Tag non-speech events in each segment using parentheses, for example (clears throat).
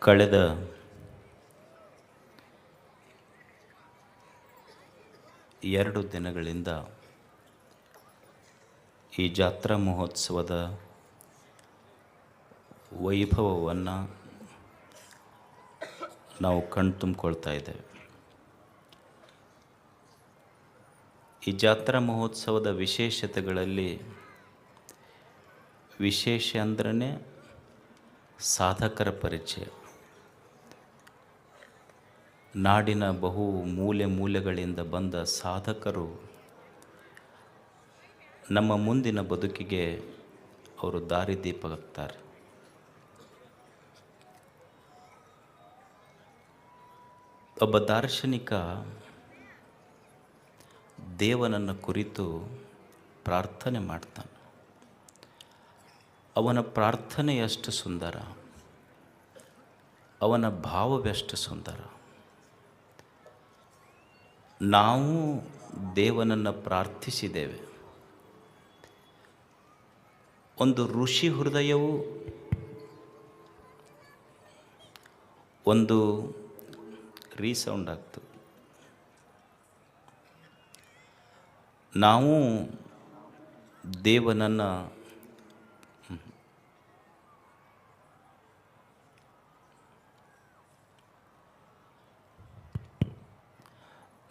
ಕಳೆದ ಎರಡು ದಿನಗಳಿಂದ ಈ ಜಾತ್ರಾ ಮಹೋತ್ಸವದ ವೈಭವವನ್ನು ನಾವು ಕಣ್ತುಂಬಿಕೊಳ್ತಾ ಇದ್ದೇವೆ. ಈ ಜಾತ್ರಾ ಮಹೋತ್ಸವದ ವಿಶೇಷತೆಗಳಲ್ಲಿ ವಿಶೇಷ ಅಂದ್ರೆ ಸಾಧಕರ ಪರಿಚಯ. ನಾಡಿನ ಬಹು ಮೂಲೆ ಮೂಲೆಗಳಿಂದ ಬಂದ ಸಾಧಕರು ನಮ್ಮ ಮುಂದಿನ ಬದುಕಿಗೆ ಅವರು ದಾರಿದೀಪವಾಗ್ತಾರೆ ಒಬ್ಬ ದಾರ್ಶನಿಕ ದೇವನನ್ನು ಕುರಿತು ಪ್ರಾರ್ಥನೆ ಮಾಡ್ತಾನೆ. ಅವನ ಪ್ರಾರ್ಥನೆ ಎಷ್ಟು ಸುಂದರ. ಅವನ ಭಾವವೆಷ್ಟು ಸುಂದರ. ನಾವು ದೇವನನ್ನು ಪ್ರಾರ್ಥಿಸಿದ್ದೇವೆ. ಒಂದು ಋಷಿ ಹೃದಯವು ಒಂದು ರೀಸೌಂಡ್ ಆಗ್ತು. ನಾವು ದೇವನನ್ನು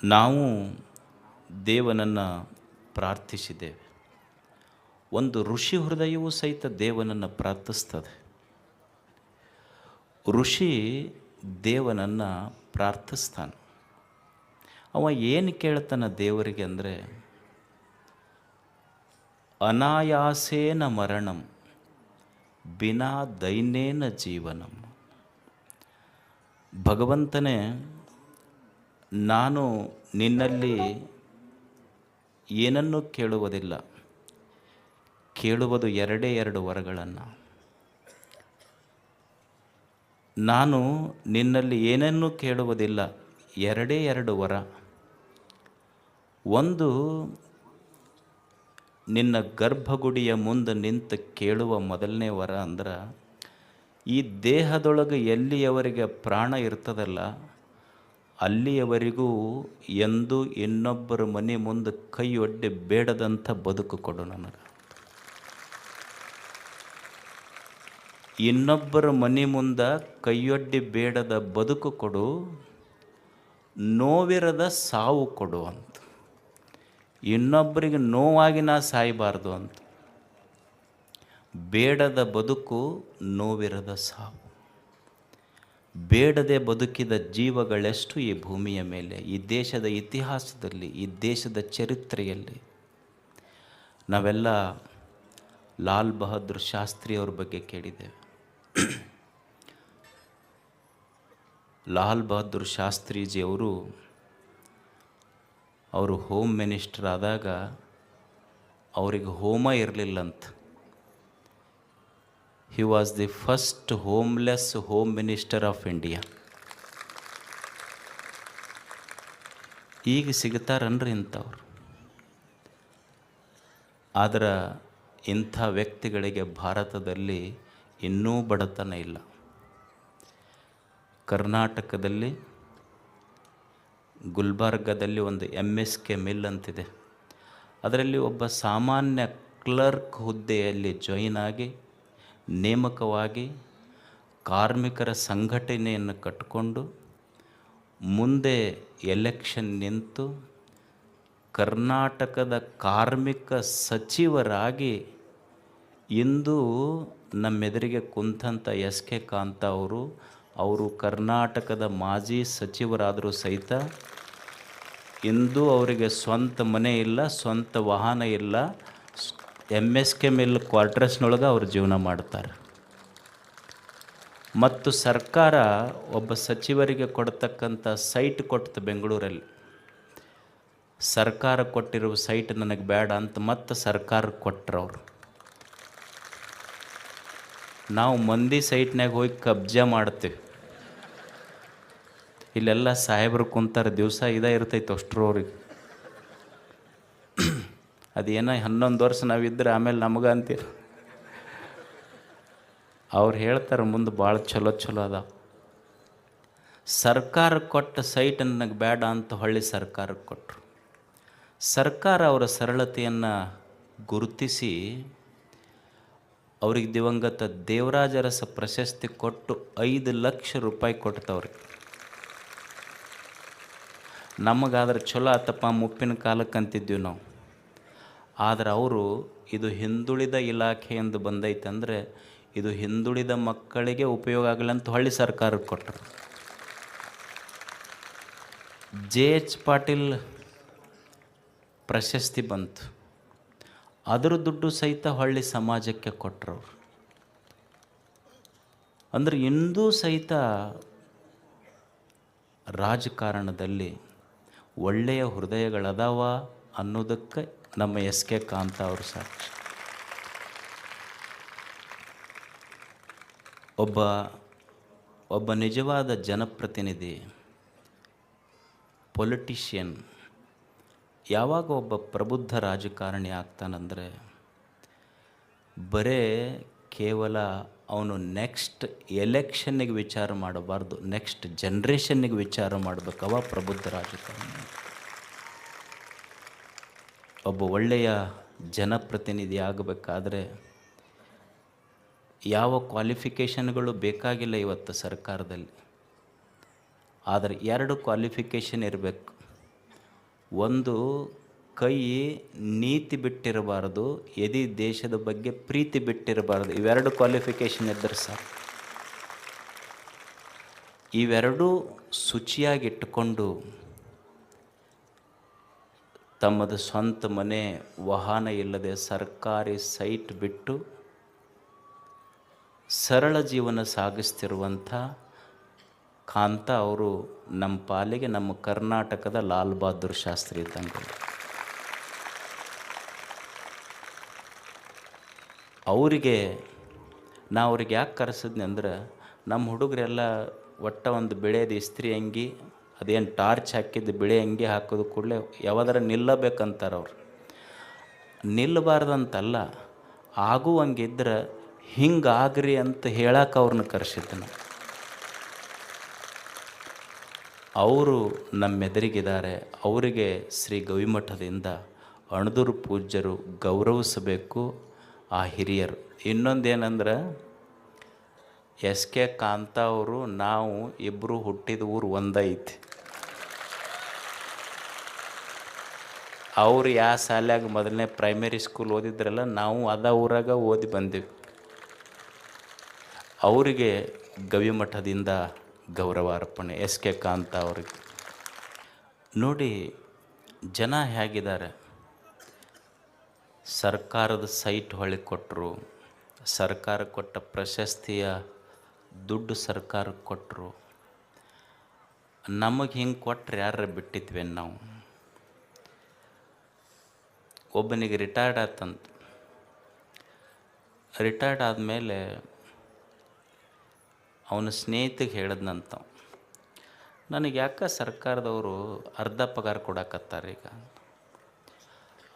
ನಾವು ದೇವನನ್ನು ಪ್ರಾರ್ಥಿಸಿದ್ದೇವೆ. ಒಂದು ಋಷಿ ಹೃದಯವೂ ಸಹಿತ ದೇವನನ್ನು ಪ್ರಾರ್ಥಿಸ್ತದೆ. ಋಷಿ ದೇವನನ್ನು ಪ್ರಾರ್ಥಿಸ್ತಾನೆ. ಅವ ಏನು ಕೇಳ್ತಾನ ದೇವರಿಗೆ ಅಂದರೆ, ಅನಾಯಾಸೇನ ಮರಣಂ, ಬಿನಾ ದೈನೇನ ಜೀವನಂ. ಭಗವಂತನೇ ನಾನು ನಿನ್ನಲ್ಲಿ ಏನನ್ನೂ ಕೇಳುವುದಿಲ್ಲ. ಕೇಳುವುದು ಎರಡೇ ಎರಡು ವರಗಳನ್ನು. ನಾನು ನಿನ್ನಲ್ಲಿ ಏನನ್ನೂ ಕೇಳುವುದಿಲ್ಲ. ಎರಡೇ ಎರಡು ವರ. ಒಂದು, ನಿನ್ನ ಗರ್ಭಗುಡಿಯ ಮುಂದೆ ನಿಂತು ಕೇಳುವ ಮೊದಲನೇ ವರ ಅಂದ್ರೆ, ಈ ದೇಹದೊಳಗೆ ಎಲ್ಲಿಯವರಿಗೆ ಪ್ರಾಣ ಇರ್ತದಲ್ಲ ಅಲ್ಲಿಯವರೆಗೂ ಎಂದು ಇನ್ನೊಬ್ಬರ ಮನೆ ಮುಂದೆ ಕೈ ಒಡ್ಡೆ ಬೇಡದಂಥ ಬದುಕು ಕೊಡು ನನಗೆ. ಇನ್ನೊಬ್ಬರ ಮನೆ ಮುಂದೆ ಕೈಯೊಡ್ಡಿ ಬೇಡದ ಬದುಕು ಕೊಡು, ನೋವಿರದ ಸಾವು ಕೊಡು ಅಂತ. ಇನ್ನೊಬ್ಬರಿಗೆ ನೋವಾಗಿ ನಾ ಸಾಯಬಾರ್ದು ಅಂತ. ಬೇಡದ ಬದುಕು ನೋವಿರದ ಸಾವು. ಬೇಡದೆ ಬದುಕಿದ ಜೀವಗಳೆಷ್ಟು ಈ ಭೂಮಿಯ ಮೇಲೆ, ಈ ದೇಶದ ಇತಿಹಾಸದಲ್ಲಿ, ಈ ದೇಶದ ಚರಿತ್ರೆಯಲ್ಲಿ. ನಾವೆಲ್ಲ ಲಾಲ್ ಬಹದ್ದೂರ್ ಶಾಸ್ತ್ರಿಯವ್ರ ಬಗ್ಗೆ ಕೇಳಿದ್ದೇವೆ. ಲಾಲ್ ಬಹದ್ದೂರ್ ಶಾಸ್ತ್ರೀಜಿಯವರು ಅವರು ಹೋಮ್ ಮಿನಿಸ್ಟರ್ ಆದಾಗ ಅವರಿಗೆ ಹೋಮ ಇರಲಿಲ್ಲಂತ. ಹಿ was the first homeless home minister of India. ಈಗ ಸಿಗ್ತಾರನ್ರಿ ಇಂಥವ್ರು. ಆದ್ರೆ ಇಂಥ ವ್ಯಕ್ತಿಗಳಿಗೆ ಭಾರತದಲ್ಲಿ ಇನ್ನೂ ಬಡತನ ಇಲ್ಲ. ಕರ್ನಾಟಕದಲ್ಲಿ ಗುಲ್ಬರ್ಗದಲ್ಲಿ ಒಂದು ಎಂ ಎಸ್ ಕೆ ಮಿಲ್ ಅಂತಿದೆ. ಅದರಲ್ಲಿ ಒಬ್ಬ ಸಾಮಾನ್ಯ ಕ್ಲರ್ಕ್ ಹುದ್ದೆಯಲ್ಲಿ ಜಾಯಿನ್ ಆಗಿ ನೇಮಕವಾಗಿ ಕಾರ್ಮಿಕರ ಸಂಘಟನೆಯನ್ನು ಕಟ್ಟಿಕೊಂಡು ಮುಂದೆ ಎಲೆಕ್ಷನ್ ನಿಂತು ಕರ್ನಾಟಕದ ಕಾರ್ಮಿಕ ಸಚಿವರಾಗಿ ಇಂದು ನಮ್ಮೆದುರಿಗೆ ಕುಂತಂಥ ಎಸ್ ಕೆ ಕಾಂತ ಅವರು ಅವರು ಕರ್ನಾಟಕದ ಮಾಜಿ ಸಚಿವರಾದರೂ ಸಹಿತ ಇಂದು ಅವರಿಗೆ ಸ್ವಂತ ಮನೆ ಇಲ್ಲ, ಸ್ವಂತ ವಾಹನ ಇಲ್ಲ ಎಂ ಎಸ್ ಕೆ ಮಿಲ್ ಕ್ವಾರ್ಟರ್ಸ್ನೊಳಗೆ ಅವರು ಜೀವನ ಮಾಡ್ತಾರೆ. ಮತ್ತು ಸರ್ಕಾರ ಒಬ್ಬ ಸಚಿವರಿಗೆ ಕೊಡ್ತಕ್ಕಂಥ ಸೈಟ್ ಕೊಟ್ಟು ಬೆಂಗಳೂರಲ್ಲಿ. ಸರ್ಕಾರ ಕೊಟ್ಟಿರುವ ಸೈಟ್ ನನಗೆ ಬೇಡ ಅಂತ ಮತ್ತೆ ಸರ್ಕಾರ ಕೊಟ್ಟರು ಅವರು. ನಾವು ಮಂದಿ ಸೈಟ್ನಾಗ ಹೋಗಿ ಕಬ್ಜಾ ಮಾಡ್ತೀವಿ. ಇಲ್ಲೆಲ್ಲ ಸಾಹೇಬರು ಕುಂತಾರೆ, ದಿವಸ ಇದೇ ಇರ್ತೈತೆ ಅಷ್ಟ್ರವ್ರಿಗೆ. ಅದೇನೋ ಹನ್ನೊಂದು ವರ್ಷ ನಾವಿದ್ರೆ ಆಮೇಲೆ ನಮಗೆ ಅಂತೀರ ಅವ್ರು ಹೇಳ್ತಾರೆ ಮುಂದೆ ಭಾಳ ಚಲೋ ಚಲೋ ಅದ ಸರ್ಕಾರ ಕೊಟ್ಟ ಸೈಟ್ ನನಗೆ ಬೇಡ ಅಂತ ಹೊಳ್ಳಿ ಸರ್ಕಾರಕ್ಕೆ ಕೊಟ್ಟರು ಸರ್ಕಾರ ಅವರ ಸರಳತೆಯನ್ನು ಗುರುತಿಸಿ ಅವ್ರಿಗೆ ದಿವಂಗತ ದೇವರಾಜರಸ ಪ್ರಶಸ್ತಿ ಕೊಟ್ಟು ಐದು ಲಕ್ಷ ರೂಪಾಯಿ ಕೊಟ್ಟವ್ರಿ. ನಮಗಾದ್ರೆ ಚಲೋ ಆತಪ್ಪ, ಮುಪ್ಪಿನ ಕಾಲಕ್ಕೆ ಅಂತಿದ್ವಿ ನಾವು. ಆದರೆ ಅವರು ಇದು ಹಿಂದುಳಿದ ಎಂದು ಬಂದೈತಂದರೆ ಇದು ಹಿಂದುಳಿದ ಮಕ್ಕಳಿಗೆ ಉಪಯೋಗ ಆಗಲಿ ಅಂತ ಹೊಳ್ಳಿ ಸರ್ಕಾರಕ್ಕೆ ಕೊಟ್ಟರು ಜೆ ಎಚ್ ಪಾಟೀಲ್ ಪ್ರಶಸ್ತಿ ಬಂತು. ಅದರ ದುಡ್ಡು ಸಹಿತ ಹೊಳ್ಳಿ ಸಮಾಜಕ್ಕೆ ಕೊಟ್ಟರು ಅಂದರೆ ಅಂದ್ರೆ ಇಂದೂ ಸಹಿತ ರಾಜಕಾರಣದಲ್ಲಿ ಒಳ್ಳೆಯ ಹೃದಯಗಳದಾವ ಅನ್ನೋದಕ್ಕೆ ನಮ್ಮ ಎಸ್ ಕೆ ಕಾಂತ ಅವರು ಸಾಕ್ಷಿ ಒಬ್ಬ ಒಬ್ಬ ನಿಜವಾದ ಜನಪ್ರತಿನಿಧಿ ಪೊಲಿಟಿಷಿಯನ್ ಯಾವಾಗ ಒಬ್ಬ ಪ್ರಬುದ್ಧ ರಾಜಕಾರಣಿ ಆಗ್ತಾನಂದರೆ ಬರೇ ಕೇವಲ ಅವನು ನೆಕ್ಸ್ಟ್ ಎಲೆಕ್ಷನ್ನಿಗೆ ವಿಚಾರ ಮಾಡಬಾರ್ದು ನೆಕ್ಸ್ಟ್ ಜನ್ರೇಷನ್ನಿಗೆ ವಿಚಾರ ಮಾಡಬೇಕು ಪ್ರಬುದ್ಧ ರಾಜಕಾರಣಿ. ಒಬ್ಬ ಒಳ್ಳೆಯ ಜನಪ್ರತಿನಿಧಿ ಆಗಬೇಕಾದ್ರೆ ಯಾವ ಕ್ವಾಲಿಫಿಕೇಷನ್ಗಳು ಬೇಕಾಗಿಲ್ಲ ಇವತ್ತು ಸರ್ಕಾರದಲ್ಲಿ. ಆದರೆ ಎರಡು ಕ್ವಾಲಿಫಿಕೇಷನ್ ಇರಬೇಕು. ಒಂದು ಕೈ ನೀತಿ ಬಿಟ್ಟಿರಬಾರದು, ಎದಿ ದೇಶದ ಬಗ್ಗೆ ಪ್ರೀತಿ ಬಿಟ್ಟಿರಬಾರದು. ಇವೆರಡು ಕ್ವಾಲಿಫಿಕೇಷನ್ ಇದ್ದರೆ ಸರ್ ಇವೆರಡೂ ಶುಚಿಯಾಗಿಟ್ಟುಕೊಂಡು ತಮ್ಮದು ಸ್ವಂತ ಮನೆ ವಾಹನ ಇಲ್ಲದೆ ಸರ್ಕಾರಿ ಸೈಟ್ ಬಿಟ್ಟು ಸರಳ ಜೀವನ ಸಾಗಿಸ್ತಿರುವಂಥ ಕಾಂತ ಅವರು ನಮ್ಮ ಪಾಲಿಗೆ ನಮ್ಮ ಕರ್ನಾಟಕದ ಲಾಲ್ ಬಹದ್ದೂರ್ ಶಾಸ್ತ್ರಿ ಇದ್ದಂಗೆ ಅವರಿಗೆ ನಾ ಅವ್ರಿಗೆ ಯಾಕೆ ಕರೆಸಿದ್ನಿ ಅಂದ್ರೆ ನಮ್ಮ ಹುಡುಗರೆಲ್ಲ ಒಟ್ಟ ಒಂದು ಬೆಳೆದ ಇಸ್ತ್ರಿ ಅಂಗಿ ಅದೇನು ಟಾರ್ಚ್ ಹಾಕಿದ್ದು ಬಿಳಿ ಅಂಗಿ ಹಾಕೋದು ಕೂಡಲೇ ಯಾವ್ದಾರ ನಿಲ್ಲಬೇಕಂತಾರೆ ಅವ್ರು. ನಿಲ್ಲಬಾರ್ದಂತಲ್ಲ ಆಗುವಂಗಿದ್ರೆ ಹಿಂಗಾಗ್ರಿ ಅಂತ ಹೇಳಕ್ಕೆ ಅವ್ರನ್ನ ಕರೆಸಿದ್ದನು ಅವರು ನಮ್ಮೆದುರಿಗಿದ್ದಾರೆ ಅವರಿಗೆ ಶ್ರೀ ಗವಿಮಠದಿಂದ ಅಣದೂರು ಪೂಜ್ಯರು ಗೌರವಿಸಬೇಕು ಆ ಹಿರಿಯರು. ಇನ್ನೊಂದೇನಂದ್ರೆ, ಎಸ್ ಕೆ ಕಾಂತ ಅವರು ನಾವು ಇಬ್ಬರು ಹುಟ್ಟಿದ ಊರು ಒಂದೈತಿ. ಅವ್ರು ಯಾವ ಶಾಲ್ಯಾಗ ಮೊದಲನೇ ಪ್ರೈಮರಿ ಸ್ಕೂಲ್ ಓದಿದ್ರಲ್ಲ, ನಾವು ಅದ ಊರಾಗ ಓದಿ ಬಂದೆವು. ಅವರಿಗೆ ಗವಿಮಠದಿಂದ ಗೌರವ ಅರ್ಪಣೆ ಎಸ್ ಕೆ ಕಾಂತ ಅವ್ರಿಗೆ. ನೋಡಿ, ಜನ ಹೇಗಿದ್ದಾರೆ? ಸರ್ಕಾರದ ಸೈಟ್ ಹೊಳಿ ಕೊಟ್ಟರು ಸರ್ಕಾರ ಕೊಟ್ಟ ಪ್ರಶಸ್ತಿಯ ದುಡ್ಡು ಸರ್ಕಾರಕ್ಕೆ ಕೊಟ್ಟರು ನಮಗೆ ಹಿಂಗೆ ಕೊಟ್ರೆ ಯಾರು ಬಿಟ್ಟಿದ್ವಿ ನಾವು? ಒಬ್ಬನಿಗೆ ರಿಟೈರ್ಡ್ ಆತಂತ ರಿಟೈರ್ಡ್ ಆದಮೇಲೆ ಅವನ ಸ್ನೇಹಿತಿಗೆ ಹೇಳಿದ್ನಂತ ನನಗೆ ಯಾಕೆ ಸರ್ಕಾರದವರು ಅರ್ಧ ಪಗಾರ ಕೊಡಕತ್ತಾರೆ ಈಗ?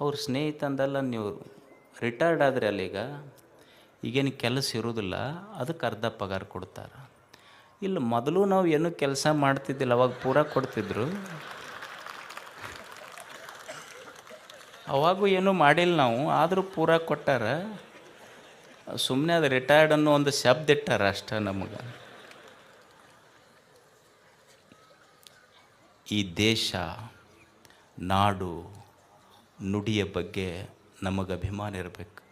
ಅವ್ರ ಸ್ನೇಹಿತಂದಲ್ಲ ನೀವು ರಿಟೈರ್ಡ್ ಆದರೆ ಅಲ್ಲೀಗ ಈಗೇನು ಕೆಲಸ ಇರೋದಿಲ್ಲ, ಅದಕ್ಕೆ ಅರ್ಧ ಪಗಾರ ಕೊಡ್ತಾರೆ. ಇಲ್ಲಿ, ಮೊದಲು ನಾವು ಏನೂ ಕೆಲಸ ಮಾಡ್ತಿದ್ದಿಲ್ಲ, ಅವಾಗ ಪೂರ ಕೊಡ್ತಿದ್ರು. ಅವಾಗೂ ಏನೂ ಮಾಡಿಲ್ಲ ನಾವು, ಆದರೂ ಪೂರ ಕೊಟ್ಟಾರ. ಸುಮ್ಮನೆ ಅದು ರಿಟೈರ್ಡ್ ಅನ್ನೋ ಒಂದು ಶಬ್ದ ಇಟ್ಟಾರ ಅಷ್ಟೇ ನಮಗೆ. ಈ ದೇಶ, ನಾಡು, ನುಡಿಯ ಬಗ್ಗೆ ನಮಗೆ ಅಭಿಮಾನ ಇರಬೇಕು.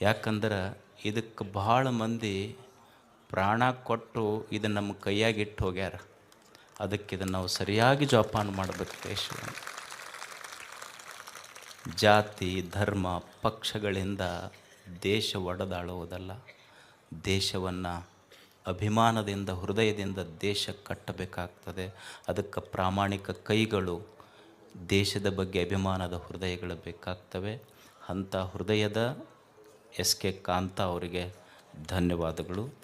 ಯಾಕಂದ್ರೆ ಇದಕ್ಕೆ ಭಾಳ ಮಂದಿ ಪ್ರಾಣ ಕೊಟ್ಟು ಇದನ್ನು ನಮ್ಮ ಕೈಯಾಗಿಟ್ಟು ಹೋಗ್ಯಾರ. ಅದಕ್ಕೆ ಇದನ್ನು ನಾವು ಸರಿಯಾಗಿ ಜೋಪಾನ ಮಾಡಬೇಕು ದೇಶವನ್ನು. ಜಾತಿ, ಧರ್ಮ, ಪಕ್ಷಗಳಿಂದ ದೇಶ ಒಡೆದಾಳುವುದಲ್ಲ. ದೇಶವನ್ನು ಅಭಿಮಾನದಿಂದ, ಹೃದಯದಿಂದ ದೇಶ ಕಟ್ಟಬೇಕಾಗ್ತದೆ. ಅದಕ್ಕೆ ಪ್ರಾಮಾಣಿಕ ಕೈಗಳು ದೇಶದ ಬಗ್ಗೆ ಅಭಿಮಾನದ ಹೃದಯಗಳು ಬೇಕಾಗ್ತವೆ. ಅಂಥ ಹೃದಯದ ಎಸ್ ಕೆ ಕಾಂತ ಅವರಿಗೆ ಧನ್ಯವಾದಗಳು.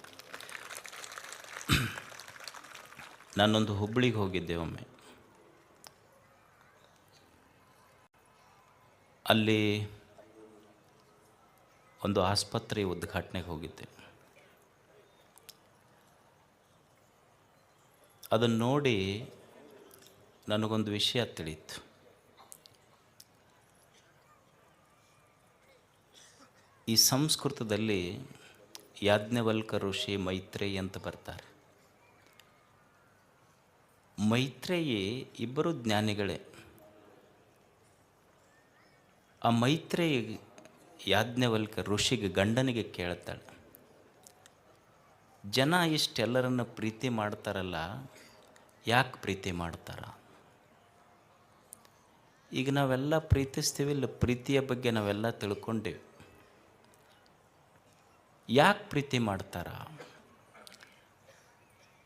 (clears throat) ನಾನೊಂದು ಹುಬ್ಬಳ್ಳಿಗೆ ಹೋಗಿದ್ದೆ ಒಮ್ಮೆ. ಅಲ್ಲಿ ಒಂದು ಆಸ್ಪತ್ರೆ ಉದ್ಘಾಟನೆಗೆ ಹೋಗಿದ್ದೆ. ಅದನ್ನು ನೋಡಿ ನನಗೊಂದು ವಿಷಯ ತಿಳಿಯಿತು ಈ ಸಂಸ್ಕೃತದಲ್ಲಿ ಯಾಜ್ಞವಲ್ಕ ಋಷಿ ಮೈತ್ರೇಯಿ ಅಂತ ಬರ್ತಾರೆ. ಮೈತ್ರೇಯಿ ಇಬ್ಬರು ಜ್ಞಾನಿಗಳೇ. ಆ ಮೈತ್ರೇಯ ಯಾಜ್ಞವಲ್ಕ ಋಷಿಗೆ ಗಂಡನಿಗೆ ಕೇಳ್ತಾಳೆ, ಜನ ಇಷ್ಟೆಲ್ಲರನ್ನು ಪ್ರೀತಿ ಮಾಡ್ತಾರಲ್ಲ, ಯಾಕೆ ಪ್ರೀತಿ ಮಾಡ್ತಾರ? ಈಗ ನಾವೆಲ್ಲ ಪ್ರೀತಿಸ್ತೀವಿ, ಇಲ್ಲ ಪ್ರೀತಿಯ ಬಗ್ಗೆ ನಾವೆಲ್ಲ ತಿಳ್ಕೊಂಡೇವೆ. ಯಾಕೆ ಪ್ರೀತಿ ಮಾಡ್ತಾರ?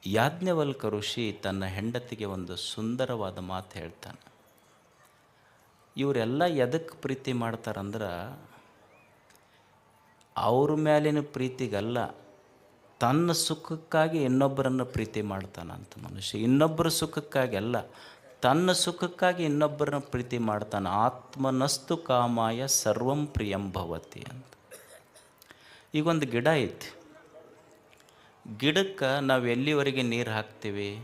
ಯಾಜ್ಞವಲ್ಕ ಋಷಿ ತನ್ನ ಹೆಂಡತಿಗೆ ಒಂದು ಸುಂದರವಾದ ಮಾತು ಹೇಳ್ತಾನೆ. ಇವರೆಲ್ಲ ಎದಕ್ಕೆ ಪ್ರೀತಿ ಮಾಡ್ತಾರಂದ್ರೆ ಅವ್ರ ಮೇಲಿನ ಪ್ರೀತಿಗಲ್ಲ, ತನ್ನ ಸುಖಕ್ಕಾಗಿ ಇನ್ನೊಬ್ಬರನ್ನು ಪ್ರೀತಿ ಮಾಡ್ತಾನಂತ ಮನುಷ್ಯ. ಇನ್ನೊಬ್ಬರ ಸುಖಕ್ಕಾಗಿ ಅಲ್ಲ, ತನ್ನ ಸುಖಕ್ಕಾಗಿ ಇನ್ನೊಬ್ಬರನ್ನ ಪ್ರೀತಿ ಮಾಡ್ತಾನೆ. ಆತ್ಮನಸ್ತು ಕಾಮಾಯ ಸರ್ವಂ ಪ್ರಿಯಂ ಭವತಿ ಅಂತ. ಈಗೊಂದು ಗಿಡ ಐತಿ. ಗಿಡಕ್ಕೆ ನಾವು ಎಲ್ಲಿವರೆಗೆ ನೀರು ಹಾಕ್ತೀವಿ?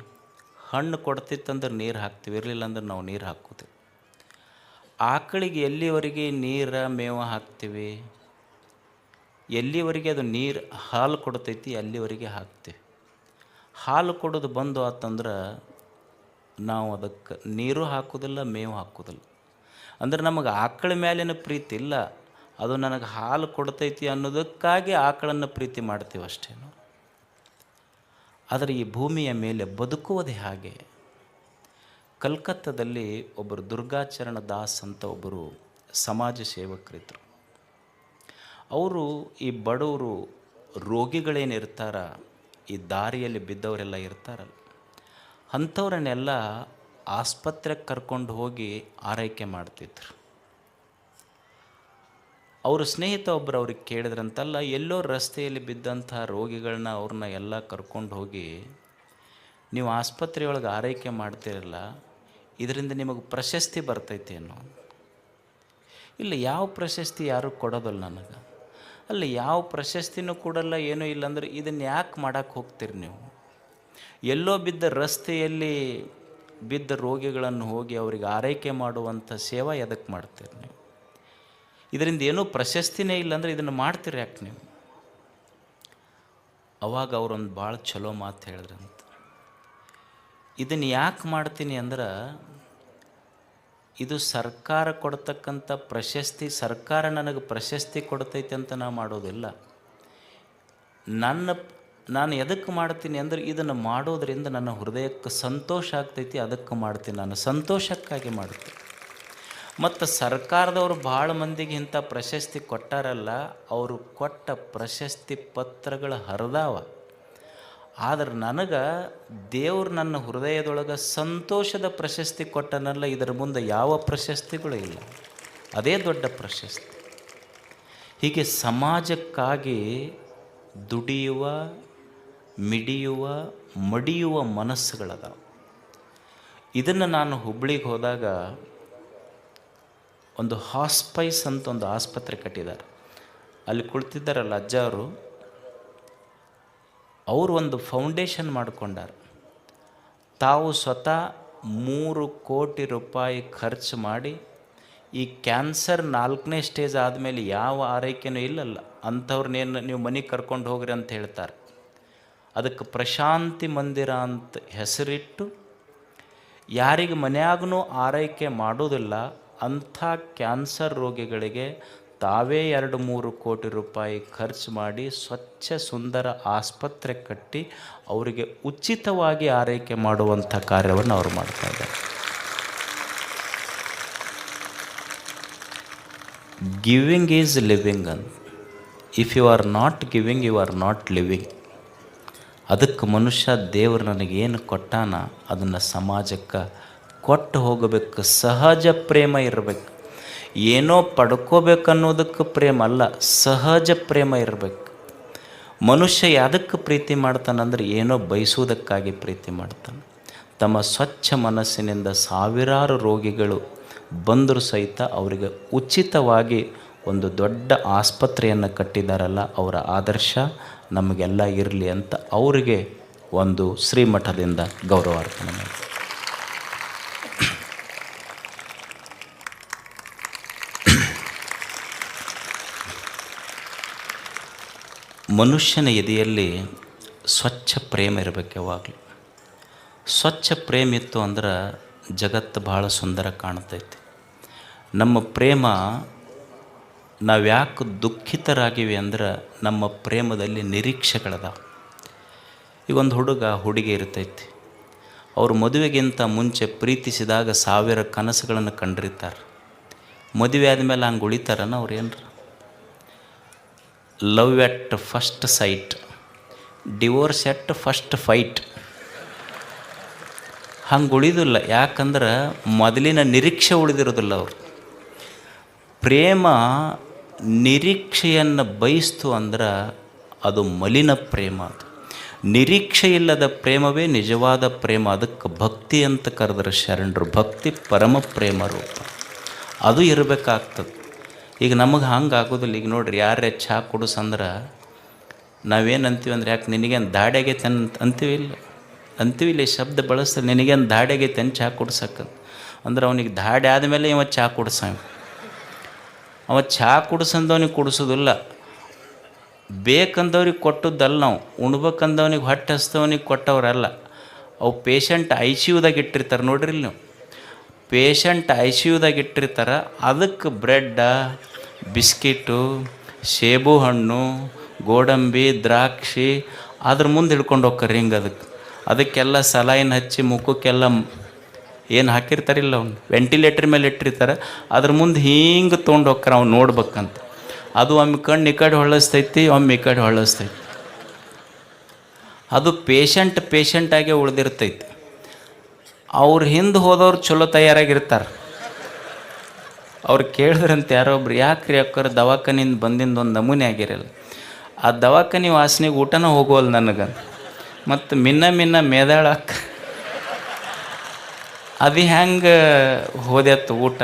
ಹಣ್ಣು ಕೊಡ್ತಿತ್ತಂದ್ರೆ ನೀರು ಹಾಕ್ತೀವಿ, ಇರಲಿಲ್ಲ ಅಂದ್ರೆ ನಾವು ನೀರು ಹಾಕೋತೀವಿ ಆಕಳಿಗೆ ಎಲ್ಲಿವರೆಗೆ ನೀರ ಮೇವು ಹಾಕ್ತೀವಿ? ಎಲ್ಲಿವರೆಗೆ ಅದು ನೀರು ಹಾಲು ಕೊಡ್ತೈತಿ, ಅಲ್ಲಿವರೆಗೆ ಹಾಕ್ತೀವಿ. ಹಾಲು ಕೊಡೋದು ಬಂದು ಆತಂದ್ರೆ ನಾವು ಅದಕ್ಕೆ ನೀರು ಹಾಕೋದಿಲ್ಲ ಮೇವು ಹಾಕೋದಿಲ್ಲ ಅಂದ್ರೆ ನಮಗೆ ಆಕಳ ಮೇಲಿನ ಪ್ರೀತಿ ಇಲ್ಲ. ಅದು ನನಗೆ ಹಾಲು ಕೊಡ್ತೈತಿ ಅನ್ನೋದಕ್ಕಾಗಿ ಆಕಳನ್ನು ಪ್ರೀತಿ ಮಾಡ್ತೀವಿ ಅಷ್ಟೇ ನಾವು. ಆದರೆ ಈ ಭೂಮಿಯ ಮೇಲೆ ಬದುಕುವುದೇ ಹಾಗೆ. ಕಲ್ಕತ್ತಾದಲ್ಲಿ ಒಬ್ಬರು ದುರ್ಗಾಚರಣ ದಾಸ್ ಅಂತ ಒಬ್ಬರು ಸಮಾಜ ಸೇವಕರಿದ್ದರು ಅವರು ಈ ಬಡವರು ರೋಗಿಗಳೇನಿರ್ತಾರ ಈ ದಾರಿಯಲ್ಲಿ ಬಿದ್ದವರೆಲ್ಲ ಇರ್ತಾರಲ್ಲ, ಅಂಥವ್ರನ್ನೆಲ್ಲ ಆಸ್ಪತ್ರೆಗೆ ಕರ್ಕೊಂಡು ಹೋಗಿ ಆರೈಕೆ ಮಾಡ್ತಿದ್ರು. ಅವರು ಸ್ನೇಹಿತ ಒಬ್ಬರು ಅವ್ರಿಗೆ ಕೇಳಿದ್ರಂತಲ್ಲ, ಎಲ್ಲೋ ರಸ್ತೆಯಲ್ಲಿ ಬಿದ್ದಂಥ ರೋಗಿಗಳನ್ನ ಅವ್ರನ್ನ ಎಲ್ಲ ಕರ್ಕೊಂಡು ಹೋಗಿ, ನೀವು ಆಸ್ಪತ್ರೆಯೊಳಗೆ ಆರೈಕೆ ಮಾಡ್ತಿರಲ್ಲ ಇದರಿಂದ ನಿಮಗೆ ಪ್ರಶಸ್ತಿ ಬರ್ತೈತೇನೋ ಇಲ್ಲ ಯಾವ ಪ್ರಶಸ್ತಿ ಯಾರೂ ಕೊಡೋದಲ್ಲ ನನಗೆ. ಅಲ್ಲ ಯಾವ ಪ್ರಶಸ್ತಿನೂ ಕೊಡಲ್ಲ, ಏನೂ ಇಲ್ಲ ಅಂದ್ರೆ ಇದನ್ನು ಯಾಕೆ ಮಾಡೋಕ್ಕೆ ಹೋಗ್ತೀರಿ ನೀವು? ಎಲ್ಲೋ ಬಿದ್ದ ರಸ್ತೆಯಲ್ಲಿ ಬಿದ್ದ ರೋಗಿಗಳನ್ನು ಹೋಗಿ ಅವರಿಗೆ ಆರೈಕೆ ಮಾಡುವಂಥ ಸೇವಾ ಎದಕ್ಕೆ ಮಾಡ್ತೀರಿ ನೀವು? ಇದರಿಂದ ಏನೂ ಪ್ರಶಸ್ತಿನೇ ಇಲ್ಲ ಅಂದರೆ ಇದನ್ನು ಮಾಡ್ತೀರಿ ಯಾಕೆ ನೀವು? ಅವಾಗ ಅವರೊಂದು ಭಾಳ ಚಲೋ ಮಾತು ಹೇಳಿದ್ರಂತ. ಇದನ್ನು ಯಾಕೆ ಮಾಡ್ತೀನಿ ಅಂದ್ರೆ ಇದು ಸರ್ಕಾರ ಕೊಡ್ತಕ್ಕಂಥ ಪ್ರಶಸ್ತಿ, ಸರ್ಕಾರ ನನಗೆ ಪ್ರಶಸ್ತಿ ಕೊಡ್ತೈತೆ ಅಂತ ನಾ ಮಾಡೋದಿಲ್ಲ. ನನ್ನ, ನಾನು ಎದಕ್ಕೆ ಮಾಡ್ತೀನಿ ಅಂದ್ರೆ ಇದನ್ನು ಮಾಡೋದರಿಂದ ನನ್ನ ಹೃದಯಕ್ಕೆ ಸಂತೋಷ ಆಗ್ತೈತಿ, ಅದಕ್ಕೆ ಮಾಡ್ತೀನಿ ನಾನು. ಸಂತೋಷಕ್ಕಾಗಿ ಮಾಡ್ತೀನಿ. ಮತ್ತು ಸರ್ಕಾರದವರು ಭಾಳ ಮಂದಿಗೆ ಇಂಥ ಪ್ರಶಸ್ತಿ ಕೊಟ್ಟಾರಲ್ಲ, ಅವರು ಕೊಟ್ಟ ಪ್ರಶಸ್ತಿ ಪತ್ರಗಳು ಹರಿದಾವ. ಆದ್ರೆ ನನಗೆ ದೇವ್ರು ನನ್ನ ಹೃದಯದೊಳಗೆ ಸಂತೋಷದ ಪ್ರಶಸ್ತಿ ಕೊಟ್ಟನಲ್ಲ, ಇದರ ಮುಂದೆ ಯಾವ ಪ್ರಶಸ್ತಿಗಳು ಇಲ್ಲ. ಅದೇ ದೊಡ್ಡ ಪ್ರಶಸ್ತಿ. ಹೀಗೆ ಸಮಾಜಕ್ಕಾಗಿ ದುಡಿಯುವ, ಮಿಡಿಯುವ, ಮಡಿಯುವ ಮನಸ್ಸುಗಳದಾವ. ಇದನ್ನು ನಾನು ಹುಬ್ಳಿಗೆ ಹೋದಾಗ ಒಂದು ಹಾಸ್ಪೈಸ್ ಅಂತ ಒಂದು ಆಸ್ಪತ್ರೆ ಕಟ್ಟಿದ್ದಾರೆ. ಅಲ್ಲಿ ಕುಳಿತಿದ್ದಾರಲ್ಲ ಅಜ್ಜ ಅವರು. ಅವರು ಒಂದು ಫೌಂಡೇಶನ್ ಮಾಡಿಕೊಂಡಾರ. ತಾವು ಸ್ವತಃ ಮೂರು ಕೋಟಿ ರೂಪಾಯಿ ಖರ್ಚು ಮಾಡಿ, ಈ ಕ್ಯಾನ್ಸರ್ ನಾಲ್ಕನೇ ಸ್ಟೇಜ್ ಆದಮೇಲೆ ಯಾವ ಆರೈಕೆನೂ ಇಲ್ಲಲ್ಲ ಅಂಥವ್ರನ್ನೇನು ನೀವು ಮನೆಗೆ ಕರ್ಕೊಂಡು ಹೋಗ್ರಿ ಅಂತ ಹೇಳ್ತಾರೆ. ಅದಕ್ಕೆ ಪ್ರಶಾಂತಿ ಮಂದಿರ ಅಂತ ಹೆಸರಿಟ್ಟು, ಯಾರಿಗೆ ಮನೆಯಾಗೂ ಆರೈಕೆ ಮಾಡೋದಿಲ್ಲ, ಅಂಥ ಕ್ಯಾನ್ಸರ್ ರೋಗಿಗಳಿಗೆ ತಾವೇ ಎರಡು ಮೂರು ಕೋಟಿ ರೂಪಾಯಿ ಖರ್ಚು ಮಾಡಿ ಸ್ವಚ್ಛ ಸುಂದರ ಆಸ್ಪತ್ರೆ ಕಟ್ಟಿ ಅವರಿಗೆ ಉಚಿತವಾಗಿ ಆರೈಕೆ ಮಾಡುವಂಥ ಕಾರ್ಯವನ್ನು ಅವರು ಮಾಡ್ತಾ ಇದ್ದಾರೆ. ಗಿವಿಂಗ್ ಈಸ್ ಲಿವಿಂಗ್ ಅಂತ if you are not giving you are not living ಅದಕ್ಕೆ ಮನುಷ್ಯ ದೇವರು ನನಗೇನು ಕೊಟ್ಟಾನ, ಅದನ್ನು ಸಮಾಜಕ್ಕೆ ಕೊಟ್ಟು ಹೋಗಬೇಕು. ಸಹಜ ಪ್ರೇಮ ಇರಬೇಕು. ಏನೋ ಪಡ್ಕೋಬೇಕನ್ನೋದಕ್ಕೆ ಪ್ರೇಮ ಅಲ್ಲ ಸಹಜ ಪ್ರೇಮ ಇರಬೇಕು. ಮನುಷ್ಯ ಯಾವುದಕ್ಕೆ ಪ್ರೀತಿ ಮಾಡ್ತಾನಂದ್ರೆ ಏನೋ ಬಯಸುವುದಕ್ಕಾಗಿ ಪ್ರೀತಿ ಮಾಡ್ತಾನೆ. ತಮ್ಮ ಸ್ವಚ್ಛ ಮನಸ್ಸಿನಿಂದ ಸಾವಿರಾರು ರೋಗಿಗಳು ಬಂದರೂ ಸಹಿತ ಅವರಿಗೆ ಉಚಿತವಾಗಿ ಒಂದು ದೊಡ್ಡ ಆಸ್ಪತ್ರೆಯನ್ನು ಕಟ್ಟಿದಾರಲ್ಲ, ಅವರ ಆದರ್ಶ ನಮಗೆಲ್ಲ ಇರಲಿ ಅಂತ ಅವರಿಗೆ ಒಂದು ಶ್ರೀಮಠದಿಂದ ಗೌರವಾರ್ಪಣೆ ಮಾಡಿ ಮನುಷ್ಯನ ಎದೆಯಲ್ಲಿ ಸ್ವಚ್ಛ ಪ್ರೇಮ ಇರಬೇಕು ಯಾವಾಗಲೂ. ಸ್ವಚ್ಛ ಪ್ರೇಮ ಇತ್ತು ಅಂದ್ರೆ ಜಗತ್ತು ಭಾಳ ಸುಂದರ ಕಾಣ್ತೈತಿ. ನಮ್ಮ ಪ್ರೇಮ ನಾವು ಯಾಕೆ ದುಃಖಿತರಾಗಿವೆ ಅಂದ್ರೆ ನಮ್ಮ ಪ್ರೇಮದಲ್ಲಿ ನಿರೀಕ್ಷೆಗಳದಾವ. ಈಗ ಒಂದು ಹುಡುಗ ಹುಡುಗಿ ಇರ್ತೈತಿ. ಅವ್ರು ಮದುವೆಗಿಂತ ಮುಂಚೆ ಪ್ರೀತಿಸಿದಾಗ ಸಾವಿರ ಕನಸುಗಳನ್ನು ಕಂಡಿರ್ತಾರೆ ಮದುವೆ ಆದಮೇಲೆ ಹಂಗೆ ಉಳಿತಾರನ ಅವ್ರು ಏನ್ರ? Love at first sight divorce at first fight ಹಂಗೆ ಉಳಿದಿಲ್ಲ. ಯಾಕಂದ್ರೆ ಮೊದಲಿನ ನಿರೀಕ್ಷೆ ಉಳಿದಿರೋದಿಲ್ಲ ಅವರು. ಪ್ರೇಮ ನಿರೀಕ್ಷೆಯನ್ನು ಬಯಸ್ತು ಅಂದ್ರೆ ಅದು ಮಲಿನ ಪ್ರೇಮ ಅದು. ನಿರೀಕ್ಷೆ ಇಲ್ಲದ ಪ್ರೇಮವೇ ನಿಜವಾದ ಪ್ರೇಮ. ಅದಕ್ಕೆ ಭಕ್ತಿ ಅಂತ ಕರೆದ್ರೆ ಶರಣರು. ಭಕ್ತಿ ಪರಮ ಪ್ರೇಮ ರೂಪ. ಅದು ಇರಬೇಕಾಗ್ತದೆ. ಈಗ ನಮಗೆ ಹಂಗೆ ಆಗೋದಿಲ್ಲ. ಈಗ ನೋಡ್ರಿ ಯಾರೇ ಚಹಾ ಕುಡಿಸಂದ್ರೆ ನಾವೇನು ಅಂತೀವಿ ಅಂದ್ರೆ, ಯಾಕೆ ನಿನಗೇನು ದಾಡ್ಯಾಗೈತೆ ಅಂತ ಅಂತೀವಿ ಇಲ್ಲ. ಅಂತೀವಿ ಇಲ್ಲ, ಈ ಶಬ್ದ ಬಳಸ್ತಾರೆ ನಿನಗೇನು ದಾಡ್ಯಾಗೈತೆ ಅಂತ ಚಹಾ ಕುಡ್ಸಕ್ಕೆ ಅಂದ್ರೆ ಅವನಿಗೆ ದಾಡಿ ಆದಮೇಲೆ ಇವ ಚಹಾ ಕುಡ್ಸ ಅವ ಚಹಾ ಕುಡ್ಸಂದವನಿಗೆ ಕುಡಿಸೋದಿಲ್ಲ. ಬೇಕಂದವ್ರಿಗೆ ಕೊಟ್ಟದ್ದಲ್ಲ ನಾವು. ಉಣ್ಬೇಕಂದವನಿಗೆ ಹೊಟ್ಟೆ ಹಸ್ತವನಿಗೆ ಕೊಟ್ಟವ್ರಲ್ಲ. ಅವು ಪೇಷಂಟ್ ಐ ಸಿ ಯುದಾಗ ಇಟ್ಟಿರ್ತಾರೆ ನೋಡ್ರಿ ಇಲ್ಲಿ ನೀವು. ಪೇಷಂಟ್ ಐ ಸಿ ಯುದಾಗ ಇಟ್ಟಿರ್ತಾರೆ, ಅದಕ್ಕೆ ಬ್ರೆಡ್ಡ ಬಿಸ್ಕಿಟು, ಸೇಬು ಹಣ್ಣು, ಗೋಡಂಬಿ, ದ್ರಾಕ್ಷಿ, ಅದ್ರ ಮುಂದೆ ಹಿಡ್ಕೊಂಡು ಹೋಗ್ತಾರೆ ಹಿಂಗೆ ಅದಕ್ಕೆ ಅದಕ್ಕೆಲ್ಲ ಸಲೈನ್ ಹಚ್ಚಿ ಮುಖಕ್ಕೆಲ್ಲ ಏನು ಹಾಕಿರ್ತಾರಿಲ್ಲ ಅವ್ನು. ವೆಂಟಿಲೇಟರ್ ಮೇಲೆ ಇಟ್ಟಿರ್ತಾರೆ, ಅದ್ರ ಮುಂದೆ ಹಿಂಗೆ ತೊಗೊಂಡು ಹೋಗ್ತಾರೆ ಅವ್ನು ನೋಡ್ಬೇಕಂತ. ಅದು ಒಮ್ಮೆ ಕಣ್ಣು ಈ ಕಡೆ ಹೊಳಸ್ತೈತಿ, ಒಮ್ಮೆ ಈ ಕಡೆ ಹೊಳಸ್ತೈತಿ. ಅದು ಪೇಷಂಟ್ ಪೇಷಂಟಾಗೆ ಉಳಿದಿರ್ತೈತಿ. ಅವ್ರ ಹಿಂದೆ ಹೋದವ್ರು ಚಲೋ ತಯಾರಾಗಿರ್ತಾರೆ. ಅವ್ರು ಕೇಳಿದ್ರಂತ ಯಾರೋ ಒಬ್ರು, ಯಾಕ್ರಿ ಅಕ್ಕರ ದವಾಖಾನಿಂದ ಬಂದಿಂದ ಒಂದು ನಮೂನೆ ಆಗಿರಲ್ಲ? ಆ ದವಾಖಾನಿ ವಾಸನೆಗೆ ಊಟನ ಹೋಗೋಲ್ಲ ನನಗೆ ಮತ್ತು ಮಿನ್ನ ಮಿನ್ನ ಮೇದಾಳಕ್ಕೆ ಅದು ಹೆಂಗೆ ಹೋದ್ಯತ್ತು ಊಟ?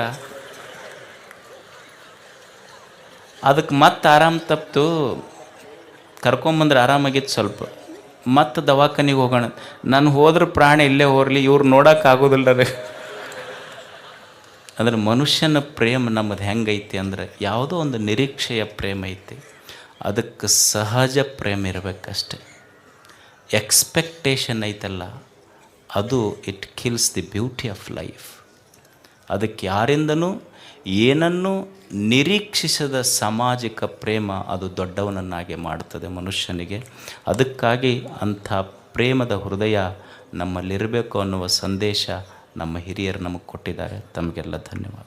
ಅದಕ್ಕೆ ಮತ್ತೆ ಆರಾಮ ತಪ್ಪಿತು ಕರ್ಕೊಂಬಂದ್ರೆ ಆರಾಮಾಗಿತ್ತು ಸ್ವಲ್ಪ. ಮತ್ತೆ ದವಾಖಾನಿಗೆ ಹೋಗೋಣ. ನಾನು ಹೋದ್ರೆ ಪ್ರಾಣ ಇಲ್ಲೇ ಹೋರಲಿ, ಇವ್ರು ನೋಡೋಕ್ಕಾಗೋದಿಲ್ಲ ಅದು ಅಂದ್ರೆ ಮನುಷ್ಯನ ಪ್ರೇಮ ನಮ್ಮದು ಹೆಂಗೈತಿ ಅಂದ್ರೆ ಯಾವುದೋ ಒಂದು ನಿರೀಕ್ಷೆಯ ಪ್ರೇಮ ಐತಿ. ಅದಕ್ಕೆ ಸಹಜ ಪ್ರೇಮ ಇರಬೇಕಷ್ಟೆ. ಎಕ್ಸ್ಪೆಕ್ಟೇಷನ್ ಐತಲ್ಲ, ಅದು it kills the beauty of life ಅದಕ್ಕೆ ಯಾರಿಂದನೂ ಏನನ್ನೂ ನಿರೀಕ್ಷಿಸದ ಸಾಮಾಜಿಕ ಪ್ರೇಮ ಅದು ದೊಡ್ಡವನನ್ನಾಗಿ ಮಾಡುತ್ತದೆ ಮನುಷ್ಯನಿಗೆ. ಅದಕ್ಕಾಗಿ ಅಂಥ ಪ್ರೇಮದ ಹೃದಯ ನಮ್ಮಲ್ಲಿರಬೇಕು ಅನ್ನುವ ಸಂದೇಶ ನಮ್ಮ ಹಿರಿಯರು ನಮಗೆ ಕೊಟ್ಟಿದ್ದಾರೆ. ತಮಗೆಲ್ಲ ಧನ್ಯವಾದ